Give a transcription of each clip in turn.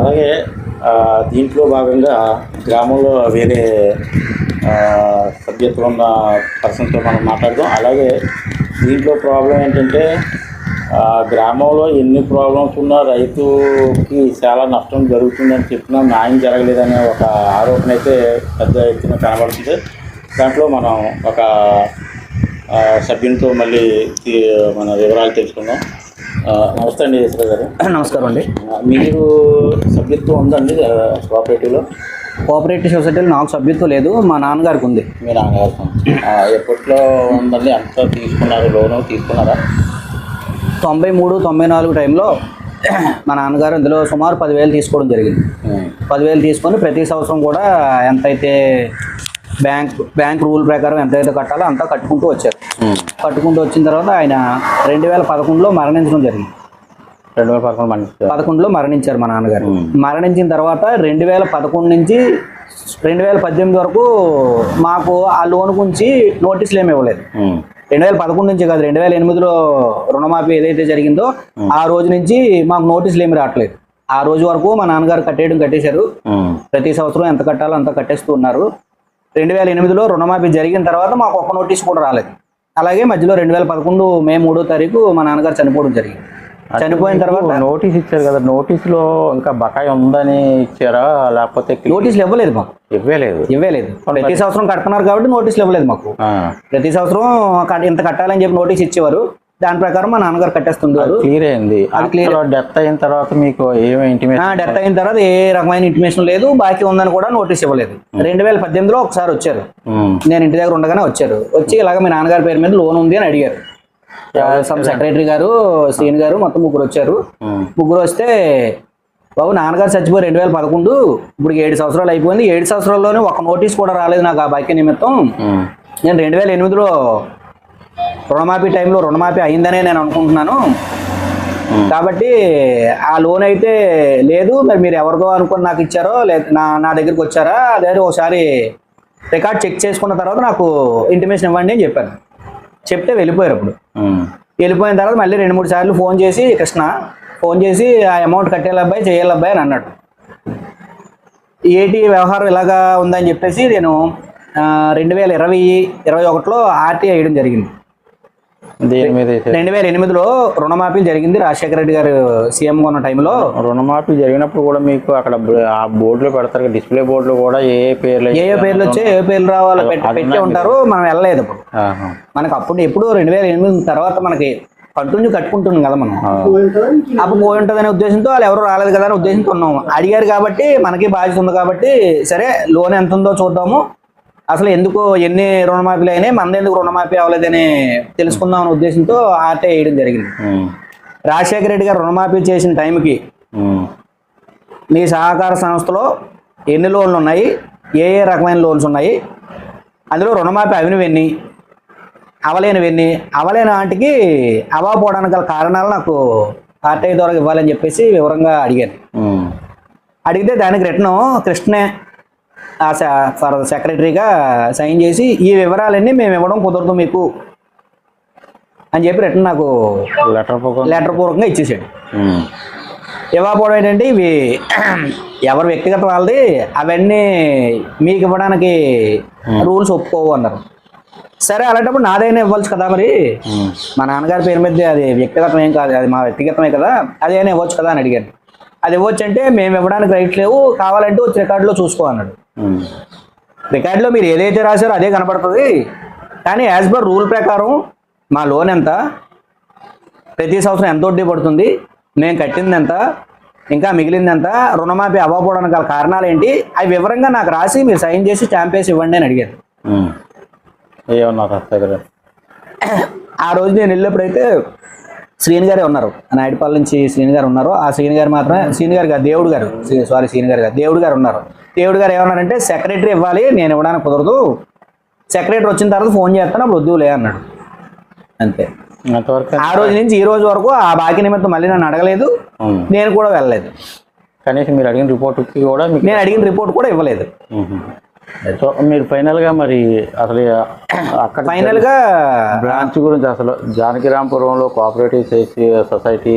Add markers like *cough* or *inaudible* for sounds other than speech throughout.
అలాగే దీంట్లో భాగంగా గ్రామంలో వేరే సభ్యత్వం ఉన్న పర్సన్తో మనం మాట్లాడదాం. అలాగే దీంట్లో ప్రాబ్లం ఏంటంటే గ్రామంలో ఎన్ని ప్రాబ్లమ్స్ ఉన్నా రైతుకి చాలా నష్టం జరుగుతుందని చెప్పినా న్యాయం జరగలేదనే ఒక ఆరోపణ అయితే పెద్ద ఎత్తున కనబడుతుంది. దాంట్లో మనం ఒక సభ్యునితో మళ్ళీ మన వివరాలు తెలుసుకుందాం. నమస్తే అండి ఈశ్వర గారు. నమస్కారం అండి. మీరు సభ్యత్వం ఉందండి కోఆపరేటివ్లో? కోఆపరేటివ్ సొసైటీలో నాకు సభ్యత్వం లేదు మా నాన్నగారికి ఉంది. మీరు అనగారు ఎప్పట్లో ఉందండి ఎంత తీసుకున్నారు లోను తీసుకున్నారా? తొంభై మూడు తొంభై నాలుగు టైంలో మా నాన్నగారు ఇందులో సుమారు పదివేలు తీసుకోవడం జరిగింది. పదివేలు తీసుకొని ప్రతి సంవత్సరం కూడా ఎంతైతే బ్యాంక్ బ్యాంక్ రూల్ ప్రకారం ఎంతైతే కట్టాలో అంతా కట్టుకుంటూ వచ్చారు. ఉమ్. కట్టుకుంటూ వచ్చిన తర్వాత ఆయన రెండు వేల పదకొండులో మరణించడం జరిగింది. రెండు వేల పదకొండు మంది పదకొండులో మరణించారు మా నాన్నగారు. మ్మ్. మరణించిన తర్వాత రెండు వేల పదకొండు నుంచి రెండు వేల పద్దెనిమిది వరకు మాకు ఆ లోన్ గురించి నోటీసులు ఏమి ఇవ్వలేదు. ఉమ్, రెండు వేల పదకొండు నుంచి కాదు రెండు వేల ఎనిమిదిలో రుణమాఫీ ఏదైతే జరిగిందో ఆ రోజు నుంచి మాకు నోటీసులు ఏమి రావట్లేదు. ఆ రోజు వరకు మా నాన్నగారు కట్టేయడం కట్టేశారు. ప్రతి సంవత్సరం ఎంత కట్టాలో అంత కట్టేస్తూ ఉన్నారు. రెండు వేల ఎనిమిదిలో రుణమాఫీ జరిగిన తర్వాత మాకు ఒక్క నోటీస్ కూడా రాలేదు. అలాగే మధ్యలో రెండు వేల పదకొండు మే మూడో తారీఖు మా నాన్నగారు చనిపోవడం జరిగింది. చనిపోయిన తర్వాత నోటీస్ ఇచ్చారు కదా నోటీసులో ఇంకా బకాయి ఉందని ఇచ్చారా? లేకపోతే నోటీసులు ఇవ్వలేదు మాకు. ఇవ్వలేదు. ఇవ్వలేదు. ప్రతి సంవత్సరం కడుతున్నారు కాబట్టి నోటీసులు ఇవ్వలేదు మాకు. ప్రతి సంవత్సరం ఇంత కట్టాలని చెప్పి నోటీస్ ఇచ్చేవారు. దాని ప్రకారం మా నాన్నగారు కట్టేస్తుండేవారు. క్లియర్ అయింది అది clear. డెత్ అయిన తర్వాత మీకు ఏమి ఇంటిమేషన్ డెత్ అయిన తర్వాత ఏ రకమైన ఇంటిమేషన్ లేదు. బాకీ ఉందని కూడా నోటీస్ ఇవ్వలేదు. రెండు వేల పద్దెనిమిదిలో ఒకసారి వచ్చారు. నేను ఇంటి దగ్గర ఉండగానే వచ్చారు. వచ్చి ఇలాగ మీ నాన్నగారి పేరు మీద లోన్ ఉంది అని అడిగారు. సమ్ సెక్రటరీ గారు సీన్ గారు మొత్తం ముగ్గురు వచ్చారు. ముగ్గురు వస్తే బాబు నాన్నగారు చచ్చిపోయి రెండు వేల పదకొండు. ఇప్పుడు ఏడు సంవత్సరాలు అయిపోయింది. ఏడు సంవత్సరాల్లోనే ఒక నోటీస్ కూడా రాలేదు నాకు ఆ బాకీ నిమిత్తం. నేను రెండు వేల ఎనిమిదిలో రుణమాఫీ టైంలో రుణమాఫీ అయిందనే నేను అనుకుంటున్నాను. కాబట్టి ఆ లోన్ అయితే లేదు. మరి మీరు ఎవరిదో అనుకుని నాకు ఇచ్చారో లేదు నా నా దగ్గరికి వచ్చారా? అదే ఒకసారి రికార్డ్ చెక్ చేసుకున్న తర్వాత నాకు ఇంటిమేషన్ ఇవ్వండి అని చెప్పాను చెప్తే వెళ్ళిపోయారు అప్పుడు. వెళ్ళిపోయిన తర్వాత మళ్ళీ రెండు మూడు సార్లు ఫోన్ చేసి కృష్ణ ఫోన్ చేసి ఆ అమౌంట్ కట్టేయాలి అబ్బాయి చేయాలి అబ్బాయి అని అన్నాడు. ఏటి వ్యవహారం ఇలాగా ఉందని చెప్పేసి నేను రెండు వేల ఇరవై ఇరవై ఒకటిలో ఆర్టీ వేయడం జరిగింది? రెండు వేల ఎనిమిదిలో రుణమాఫీ జరిగింది రాజశేఖర రెడ్డి గారు సీఎంగా ఉన్న టైంలో. రుణమాఫీ జరిగినప్పుడు కూడా మీకు అక్కడ ఆ బోర్డులో పెడతారు డిస్ప్లే బోర్డులో కూడా ఏ ఏ పేర్లు ఏ ఏ పేర్లు వచ్చి ఏ పేర్లు రావాలో పెట్టి ఉంటారు మనం వెళ్ళలేదు అప్పుడు ఆహా. మనకు అప్పుడు ఎప్పుడు రెండు వేల ఎనిమిది తర్వాత మనకి కంటిన్యూ కట్టుకుంటున్నాం కదా మనం. అప్పుడు పోయి ఉంటుందనే ఉద్దేశంతో వాళ్ళు ఎవరు రాలేదు కదా అనే ఉద్దేశంతో ఉన్నాము. అడిగారు కాబట్టి మనకి బాధ్యత ఉంది కాబట్టి సరే లోన్ ఎంత ఉందో చూద్దాము. అసలు ఎందుకు ఎన్ని రుణమాఫీలు అయినాయి మనది ఎందుకు రుణమాఫీ అవ్వలేదని తెలుసుకుందాం అనే ఉద్దేశంతో ఆర్టీ వేయడం జరిగింది. రాజశేఖర రెడ్డి గారు రుణమాఫీ చేసిన టైంకి మీ సహకార సంస్థలో ఎన్ని లోన్లు ఉన్నాయి ఏ ఏ రకమైన లోన్స్ ఉన్నాయి అందులో రుణమాఫీ అవినవి ఎన్ని అవలేనివి ఎన్ని అవలేని వాటికి అవ్వకపోవడానికి గల కారణాలు నాకు ఆర్టీఐ ద్వారా ఇవ్వాలని చెప్పేసి వివరంగా అడిగాను. అడిగితే దానికి రిటర్న్ కృష్ణే ఆ సెక్రటరీగా సైన్ చేసి ఈ వివరాలన్నీ మేము ఇవ్వడం కుదరదు మీకు అని చెప్పి రిటర్న్ నాకు లెటర్ లెటర్ పూర్వకంగా ఇచ్చేసాడు. ఇవ్వకపోవడం ఏంటంటే ఇవి *clears throat* ఎవరి వ్యక్తిగత వాళ్ళది అవన్నీ మీకు ఇవ్వడానికి రూల్స్ ఒప్పుకోవు అన్నారు. సరే అలాంటప్పుడు నాదైనా ఇవ్వచ్చు కదా మరి? మా నాన్నగారి పేరు మీద అది వ్యక్తిగతం ఏం కాదు అది మా వ్యక్తిగతమే కదా అదైనా ఇవ్వచ్చు కదా అని అడిగాను అది ఇవ్వచ్చు అంటే మేము ఇవ్వడానికి రైట్ లేవు. కావాలంటే వచ్చి రికార్డులో చూసుకో అన్నాడు. రికార్డులో మీరు ఏదైతే రాశారో అదే కనపడుతుంది. కానీ యాజ్ పర్ రూల్ ప్రకారం మా లోన్ ఎంత? ప్రతి సంవత్సరం ఎంత వడ్డీ పడుతుంది? మేము కట్టింది ఎంత? ఇంకా మిగిలింది ఎంత? రుణమాఫీ అవ్వకపోవడానికి గల కారణాలు ఏంటి? అవి వివరంగా నాకు రాసి మీరు సైన్ చేసి స్టాంప్ వేసి ఇవ్వండి అని. ఏమన్నారు దగ్గర ఆ రోజు నేను వెళ్ళినప్పుడైతే శ్రీని గారే ఉన్నారు. నాయుడుపాల నుంచి శ్రీని గారు ఉన్నారు. ఆ శ్రీని గారు మాత్రమే శ్రీని గారు కాదు దేవుడు గారు. సారీ శ్రీని గారు కాదు దేవుడు గారు ఉన్నారు. దేవుడు గారు ఏమన్నారంటే సెక్రటరీ ఇవ్వాలి నేను ఇవ్వడానికి కుదరదు. సెక్రటరీ వచ్చిన తర్వాత ఫోన్ చేస్తాను అప్పుడు వద్దులే అన్నాడు. అంతే. ఆ రోజు నుంచి ఈ రోజు వరకు ఆ బాకీ నిమిత్తం మళ్ళీ నన్ను అడగలేదు. నేను కూడా వెళ్ళలేదు. కనీసం మీరు అడిగిన రిపోర్ట్కి కూడా నేను అడిగిన రిపోర్ట్ కూడా ఇవ్వలేదు. సో మీరు ఫైనల్గా మరి అసలు అక్కడ ఫైనల్గా బ్రాంచ్ గురించి అసలు జానకిరాంపురంలో కోఆపరేటివ్ సొసైటీ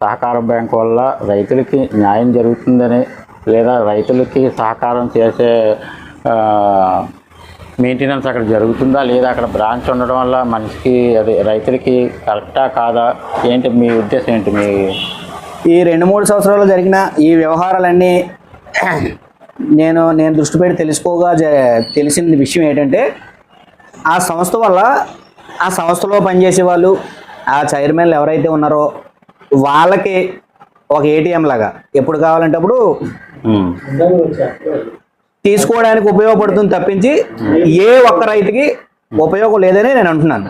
సహకార బ్యాంక్ వల్ల రైతులకి న్యాయం జరుగుతుందని లేదా రైతులకి సహకారం చేసే మెయింటెనెన్స్ అక్కడ జరుగుతుందా? లేదా అక్కడ బ్రాంచ్ ఉండడం వల్ల మనిషికి అదే రైతులకి కరెక్టా కాదా? ఏంటి మీ ఉద్దేశం ఏంటి మీ ఈ రెండు మూడు సంవత్సరాలు జరిగిన ఈ వ్యవహారాలన్నీ నేను నేను దృష్టి పెట్టి తెలుసుకోగా తెలిసిన విషయం ఏంటంటే ఆ సంస్థ వల్ల ఆ సంస్థలో పనిచేసే వాళ్ళు ఆ చైర్మన్లు ఎవరైతే ఉన్నారో వాళ్ళకి ఒక ఏటీఎం లాగా. ఎప్పుడు కావాలంటే అప్పుడు తీసుకోవడానికి ఉపయోగపడుతుంది తప్పించి ఏ ఒక్క రైతుకి ఉపయోగం లేదని నేను అంటున్నాను.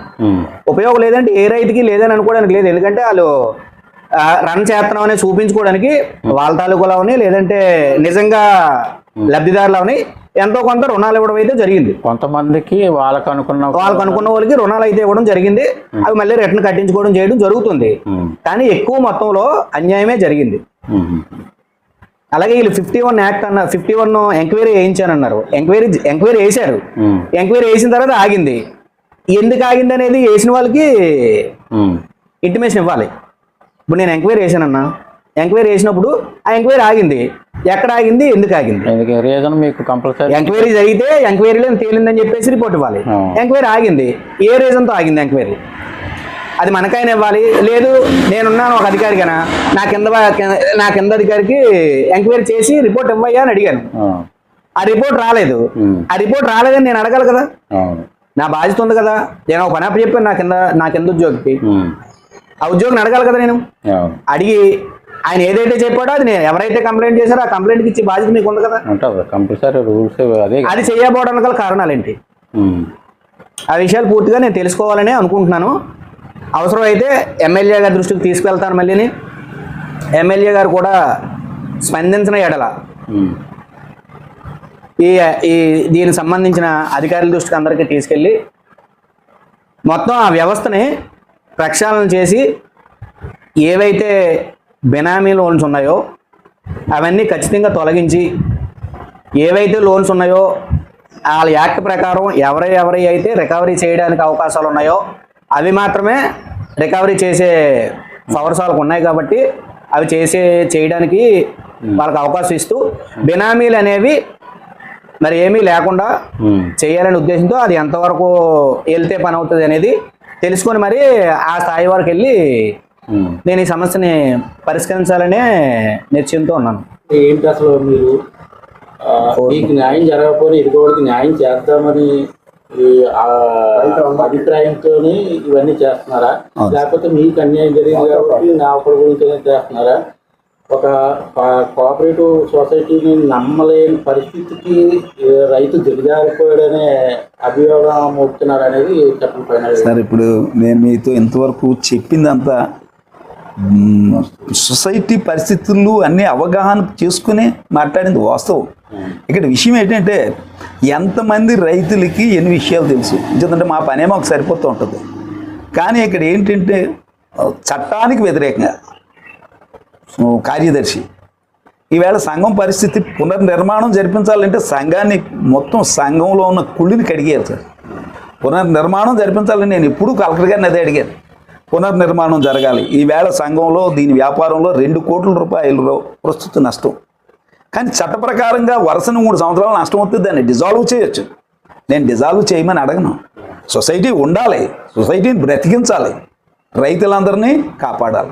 ఉపయోగం లేదంటే ఏ రైతుకి లేదని అనుకోవడానికి లేదు. ఎందుకంటే వాళ్ళు రన్ చేస్తున్నామని చూపించుకోవడానికి వాళ్ళ తాలూకులోని లేదంటే నిజంగా లబ్ధిదారులని ఎంతో కొంత రుణాలు ఇవ్వడం అయితే జరిగింది. కొంతమందికి వాళ్ళకు అనుకున్న వాళ్ళకు అనుకున్న వాళ్ళకి రుణాలు అయితే ఇవ్వడం జరిగింది. అవి మళ్ళీ రిటర్న్ కట్టించుకోవడం చేయడం జరుగుతుంది. కానీ ఎక్కువ మొత్తంలో అన్యాయమే జరిగింది. అలాగే వీళ్ళు ఫిఫ్టీ వన్ యాక్ట్ అన్న ఫిఫ్టీ వన్ ఎంక్వైరీ వేయించానన్నారు. ఎంక్వైరీ ఎంక్వైరీ వేశారు. ఎంక్వైరీ వేసిన తర్వాత ఆగింది. ఎందుకు ఆగింది అనేది వేసిన వాళ్ళకి ఇంటిమేషన్ ఇవ్వాలి. ఇప్పుడు నేను ఎంక్వైరీ చేశానన్నా ఎంక్వైరీ చేసినప్పుడు ఆ ఎంక్వైరీ ఆగింది. ఎక్కడ ఆగింది? ఎందుకు ఆగింది? రీజన్ మీకు కంపల్సరీ ఎంక్వైరీ జరిగితే ఎంక్వైరీలో తేలిందని చెప్పేసి రిపోర్ట్ ఇవ్వాలి. ఎంక్వైరీ ఆగింది. ఏ రీజన్తో ఆగింది ఎంక్వైరీ? అది మనకైనా ఇవ్వాలి. లేదు నేనున్నాను ఒక అధికారిగానా నా కింద నా కింద అధికారికి ఎంక్వైరీ చేసి రిపోర్ట్ ఇవ్వయ్యా అని అడిగాను. ఆ. రిపోర్ట్ రాలేదు. ఆ రిపోర్ట్ రాలేదని నేను అడగాలి కదా. నా బాధ్యత ఉంది కదా. నేను ఒక పని చెప్పాను నా కింద నా కింద ఉద్యోగికి. ఆ ఉద్యోగిని అడగాలి కదా నేను. అడిగి ఆయన ఏదైతే చెప్పాడో అది నేను ఎవరైతే కంప్లైంట్ చేశారో ఆ కంప్లైంట్కి ఇచ్చే బాధ్యత మీకు ఉంది కదా? ఉంటుంది కంపల్సరీ రూల్స్ అదే అది చేయకపోవడానికి గల కారణాలు ఏంటి? ఆ విషయాలు పూర్తిగా నేను తెలుసుకోవాలని అనుకుంటున్నాను. అవసరం అయితే ఎమ్మెల్యే గారి దృష్టికి తీసుకెళ్తాను మళ్ళీని. ఎమ్మెల్యే గారు కూడా స్పందించిన ఎడల ఈ ఈ దీనికి సంబంధించిన అధికారుల దృష్టికి అందరికీ తీసుకెళ్ళి మొత్తం ఆ వ్యవస్థని ప్రక్షాళన చేసి ఏవైతే బెనామీ లోన్స్ ఉన్నాయో అవన్నీ ఖచ్చితంగా తొలగించి ఏవైతే లోన్స్ ఉన్నాయో వాళ్ళ యాక్ట్ ప్రకారం ఎవరై ఎవరై అయితే రికవరీ చేయడానికి అవకాశాలు ఉన్నాయో అవి మాత్రమే రికవరీ చేసే పవర్స్ వాళ్ళకు ఉన్నాయి కాబట్టి అవి చేసే చేయడానికి వాళ్ళకి అవకాశం ఇస్తూ బినామీలు అనేవి మరి ఏమీ లేకుండా ఉమ్, చేయాలనే ఉద్దేశంతో అది ఎంతవరకు వెళ్తే పని అవుతుంది అనేది తెలుసుకొని మరి ఆ స్థాయి వరకు వెళ్ళి. నేను ఈ సమస్యని పరిష్కరించాలనే నిశ్చయంతో ఉన్నాను. ఏంటి అసలు మీరు మీకు న్యాయం జరగకపోతే ఇదిగోడికి న్యాయం చేద్దామని ఈ, ఆ, అభిప్రాయంతో ఇవన్నీ చేస్తున్నారా? లేకపోతే మీకు అన్యాయం జరిగింది కాబట్టి నా ఒకరి గురించి చేస్తున్నారా? ఒక కోఆపరేటివ్ సొసైటీని నమ్మలేని పరిస్థితికి రైతు దిగజారిపోయాడనే అభియోగం మోపుతున్నారు అనేది చెప్పండి పైన. సార్ ఇప్పుడు నేను మీతో ఇంతవరకు చెప్పిందంతా సొసైటీ పరిస్థితులు అన్నీ అవగాహన చేసుకుని మాట్లాడింది వాస్తవం. ఇక్కడ విషయం ఏంటంటే ఎంతమంది రైతులకి ఎన్ని విషయాలు తెలుసు. ఎందుకంటే మా పనే మాకు సరిపోతూ ఉంటుంది. కానీ ఇక్కడ ఏంటంటే చట్టానికి వ్యతిరేకంగా కార్యదర్శి ఈవేళ సంఘం పరిస్థితి పునర్నిర్మాణం జరిపించాలంటే సంఘాన్ని మొత్తం సంఘంలో ఉన్న కుళ్ళిని కడిగేయాలి సార్. పునర్నిర్మాణం జరిపించాలని నేను ఎప్పుడూ కలెక్టర్ గారిని అదే అడిగాను. పునర్నిర్మాణం జరగాలి. ఈవేళ సంఘంలో దీని వ్యాపారంలో రెండు కోట్ల రూపాయలు ప్రస్తుత నష్టం. కానీ చట్టప్రకారంగా వరుసను మూడు సంవత్సరాలు నష్టం వస్తుంది దాన్ని డిజాల్వ్ చేయొచ్చు. నేను డిజాల్వ్ చేయమని అడగను. సొసైటీ ఉండాలి. సొసైటీని బ్రతికించాలి. రైతులందరినీ కాపాడాలి.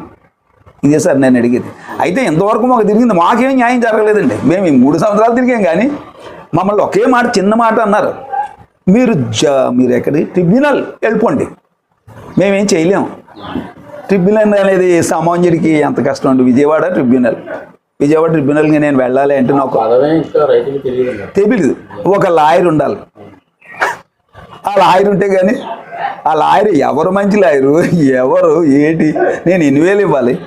ఇదే సార్ నేను అడిగేది. అయితే ఇంతవరకు మాకు తిరిగింది మాకేం న్యాయం జరగలేదండి. మేము ఈ మూడు సంవత్సరాలు తిరిగాం కానీ మమ్మల్ని ఒకే మాట చిన్న మాట అన్నారు. మీరు జ మీరు ఎక్కడి? ట్రిబ్యునల్. వెళ్ళిపోండి. మేమేం చేయలేము ట్రిబ్యునల్ అనేది సామాన్యుడికి ఎంత కష్టం అండి? విజయవాడ ట్రిబ్యునల్. విజయవాడ ట్రిబ్యునల్కి నేను వెళ్ళాలి అంటే నాకు తెలియదు తెలీదు. ఒక లాయర్ ఉండాలి. ఆ లాయర్ ఉంటే కానీ ఆ లాయర్ ఎవరు మంచి లాయరు? ఎవరు? ఏంటి? నేను ఎన్ని వేలు ఇవ్వాలి.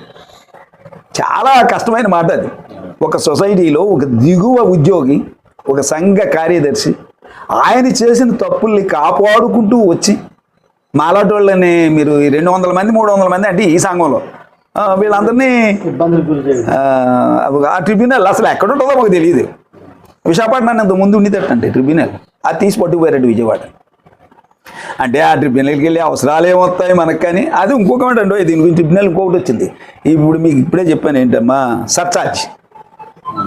చాలా కష్టమైన మాట అది. ఒక సొసైటీలో ఒక దిగువ ఉద్యోగి ఒక సంఘ కార్యదర్శి ఆయన చేసిన తప్పుల్ని కాపాడుకుంటూ వచ్చి మాలాంటి వాళ్ళని మీరు ఈ రెండు వందల మంది మూడు వందల మంది అంటే ఈ సంఘంలో. వీళ్ళందరినీ ఆ, ట్రిబ్యునల్ అసలు ఎక్కడ ఉంటుందో మాకు తెలియదు. విశాఖపట్నాన్ని అంత ముందు ఉండేటట్టండి ట్రిబ్యునల్ అది తీసి పట్టుకుపోయారండి విజయవాడ. అంటే ఆ ట్రిబ్యునల్కి వెళ్ళి అవసరాలు ఏమొస్తాయి మనకు కానీ. అది ఇంకొక మాట అండి దీని గురించి ట్రిబ్యునల్ ఇంకొకటి వచ్చింది. ఇప్పుడు మీకు ఇప్పుడే చెప్పాను ఏంటమ్మా సర్చార్జ్.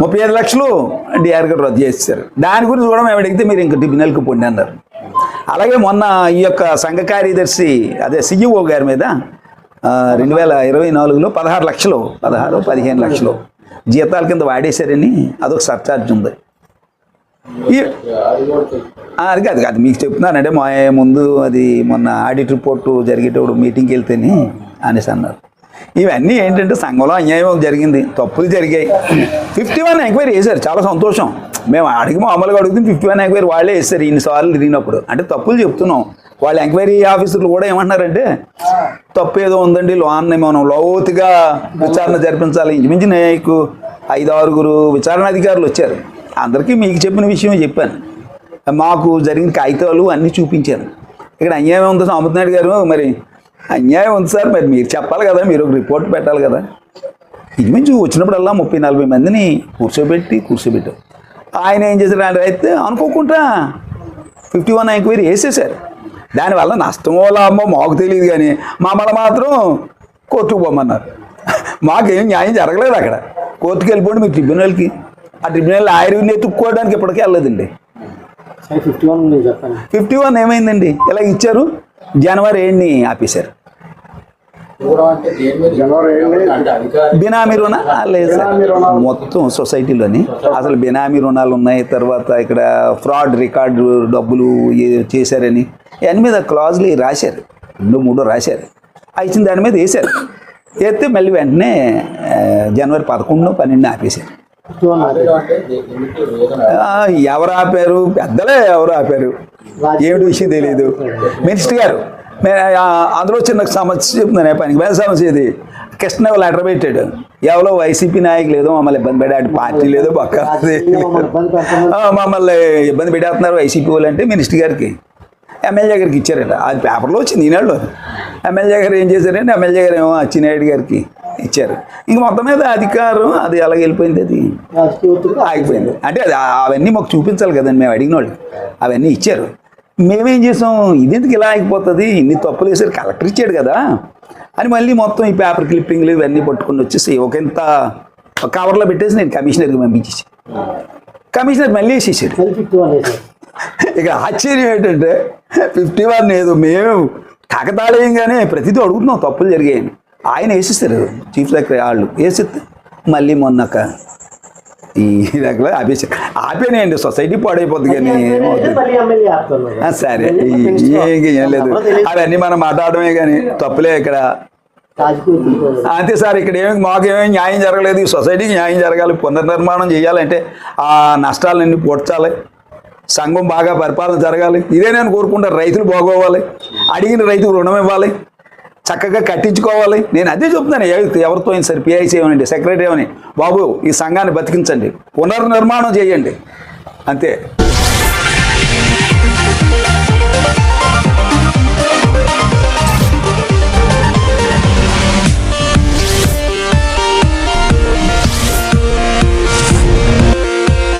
ముప్పై ఐదు లక్షలు డిఆర్ గారు రద్దు చేశారు. దాని గురించి కూడా మేము అడిగితే మీరు ఇంకా ట్రిబ్యునల్కి పొండి అన్నారు. అలాగే మొన్న ఈ యొక్క సంఘ కార్యదర్శి అదే సిఇఓ గారి మీద రెండు వేల ఇరవై నాలుగులో పదహారు లక్షలు పదహారు పదిహేను లక్షలు జీతాల కింద వాడేశారని అదొక సర్చార్జ్ ఉంది. ఈ అది కాదు కాదు మీకు చెప్తున్నానంటే మా ముందు అది మొన్న ఆడిట్ రిపోర్టు జరిగేటప్పుడు మీటింగ్కి వెళ్తేనే అనేసి అన్నారు. ఇవన్నీ ఏంటంటే సంఘంలో అన్యాయం జరిగింది తప్పులు జరిగాయి. ఫిఫ్టీ వన్ ఎంక్వైరీ చేశారు చాలా సంతోషం. మేము అడిగి మామూలుగా అడుగుతుంది ఫిఫ్టీ వన్ ఎంక్వైరీ వాళ్ళే వేస్తారు ఇన్నిసార్లు తిరిగినప్పుడు. అంటే తప్పులు చెప్తున్నాం. వాళ్ళ ఎంక్వైరీ ఆఫీసర్లు కూడా ఏమంటున్నారంటే తప్పు ఏదో ఉందండి లోన్ని మనం లోతుగా విచారణ జరిపించాలి. ఇంచుమించి నీకు ఐదు ఆరుగురు విచారణ అధికారులు వచ్చారు. అందరికీ మీకు చెప్పిన విషయం చెప్పాను. మాకు జరిగిన కాగితాలు అన్నీ చూపించాను. ఇక్కడ అన్యాయం ఉంది అమృతనాయుడు గారు? మరి అన్యాయం ఉంది సార్ మరి మీరు చెప్పాలి కదా మీరు ఒక రిపోర్ట్ పెట్టాలి కదా. ఇంచుమించు వచ్చినప్పుడల్లా ముప్పై నలభై మందిని కూర్చోబెట్టి కూర్చోబెట్టాం. ఆయన ఏం చేశారు అయితే అనుకోకుండా ఫిఫ్టీ వన్ ఎంక్వైరీ వేసేసారు దానివల్ల నష్టమో లాభమో మాకు తెలియదు కానీ మమ్మల్ని మాత్రం కోర్టుకు పోమన్నారు. మాకేం న్యాయం జరగలేదు అక్కడ. కోర్టుకు వెళ్ళిపోండి మీ ట్రిబ్యునల్కి ఆ ట్రిబ్యునల్ ఆయన ఎత్తుక్కోవడానికి ఇప్పటికీ వెళ్ళలేదండి. ఫిఫ్టీ వన్ ఏమైందండి? ఇలా ఇచ్చారు. జనవరి ఏడుని ఆపేశారు చూడడం అంటే దేని మీద అంటే అధికారి బినామీ రుణ లేదు సార్. మొత్తం సొసైటీలోని. అసలు బినామీ రుణాలు ఉన్నాయి తర్వాత ఇక్కడ ఫ్రాడ్ రికార్డు డబ్బులు ఏ- చేశారని. దాని మీద క్లాజులు రాశారు. రెండు మూడో రాశారు. ఆ ఇచ్చిన దాని మీద వేశారు. వేస్తే మళ్ళీ వెంటనే జనవరి పదకొండు పన్నెండు ఆపేశారు. ఎవరు ఆపారు? పెద్దలే ఎవరు ఆపారు? ఏమిటి విషయం తెలియదు మినిస్టర్ గారు అందులో చిన్న సమస్య చెప్తున్నాను పనికి. వేల సమస్య ఇది కృష్ణ లెటర్ పెట్టాడు. ఎవరో వైసీపీ నాయకులు ఏదో మమ్మల్ని ఇబ్బంది పెట్టాడు పార్టీ లేదో పక్క. మమ్మల్ని ఇబ్బంది పెట్టేస్తున్నారు వైసీపీ వాళ్ళు అంటే మినిస్టర్ గారికి. ఎమ్మెల్యే గారికి ఇచ్చారట. అది పేపర్లో వచ్చింది ఈనాడు ఎమ్మెల్యే గారు ఏం చేశారంటే ఎమ్మెల్యే గారు ఏమో అచ్చినాయుడు గారికి ఇచ్చారు. ఇంక మొత్తం మీద అధికారం అది అలాగ వెళ్ళిపోయింది అది. ఆగిపోయింది. అంటే అది అవన్నీ మాకు చూపించాలి కదండి మేము అడిగిన వాళ్ళు అవన్నీ ఇచ్చారు. మేమేం చేసాం? ఇదెందుకు ఇలా ఆగిపోతుంది ఇన్ని తప్పులు వేసారు కలెక్టర్ ఇచ్చాడు కదా. అని మళ్ళీ మొత్తం ఈ పేపర్ క్లిప్పింగ్లు ఇవన్నీ పట్టుకుని వచ్చేసి ఒక ఇంత కవర్లో పెట్టేసి నేను కమిషనర్కి పంపించేసి. కమిషనర్ మళ్ళీ వేసేసాడు. ఇక ఆశ్చర్యం ఏంటంటే ఫిఫ్టీ వన్ ఏదో మేము కాకతాళీయంగానే ప్రతిదీ అడుగుతున్నాం తప్పులు జరిగాయని. ఆయన వేసేస్తారు చీఫ్ సెక్రటరీ వాళ్ళు. వేసిస్తే మళ్ళీ మొన్నక ఈ రకంగా ఆపేసారు ఆపేనండి సొసైటీ పాడైపోద్ది కానీ ఏమవుతుంది సరే ఏం లేదు. అవన్నీ మనం మాట్లాడమే కానీ తప్పులే ఇక్కడ. అంతే సార్ ఇక్కడ ఏమి మాకేమీ న్యాయం జరగలేదు. ఈ సొసైటీకి న్యాయం జరగాలి. పునర్నిర్మాణం చేయాలంటే ఆ నష్టాలన్నీ పొడ్చాలి. సంఘం బాగా పరిపాలన జరగాలి. ఇదే నేను కోరుకుంటాను రైతులు బాగోవాలి. అడిగిన రైతుకు రుణం ఇవ్వాలి. చక్కగా కట్టించుకోవాలి. నేను అదే చెప్తున్నాను ఎవ- ఎవరితో అయినా సరే పిఐసి ఏమనండి సెక్రటరీ ఏమని బాబు ఈ సంఘాన్ని బతికించండి. పునర్నిర్మాణం చేయండి. అంతే.